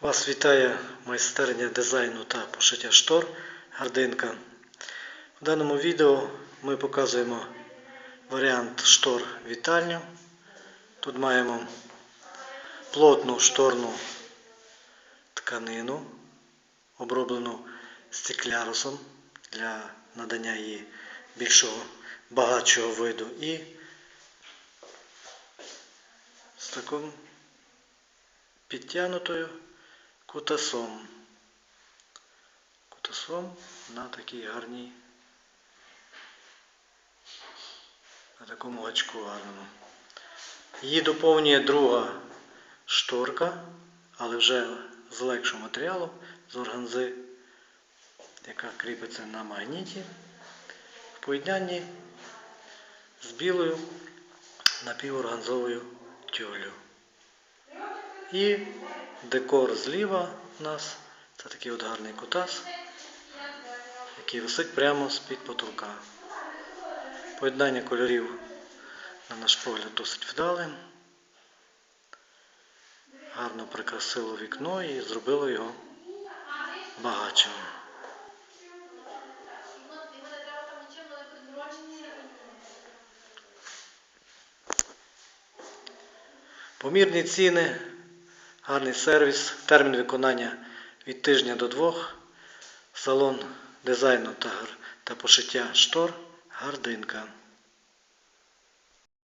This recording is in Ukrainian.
Вас вітає майстерня дизайну та пошиття штор Гардинка. В даному відео ми показуємо варіант штор вітальню. Тут маємо плотну шторну тканину, оброблену стеклярусом для надання її більшого багатшого виду і з таким підтягнутою кутасом. Кутасом на такій гарній, на такому гачку гарному. Її доповнює друга шторка, але вже з легшого матеріалу, з органзи, яка кріпиться на магніті в поєднанні з білою напіворганзовою тюллю. І декор зліва у нас це такий от гарний кутас, який висить прямо з-під потолка. Поєднання кольорів, на наш погляд, досить вдале. Гарно прикрасило вікно і зробило його багатшим. Помірні ціни, гарний сервіс, термін виконання від тижня до двох, салон дизайну та, пошиття штор Гардинка.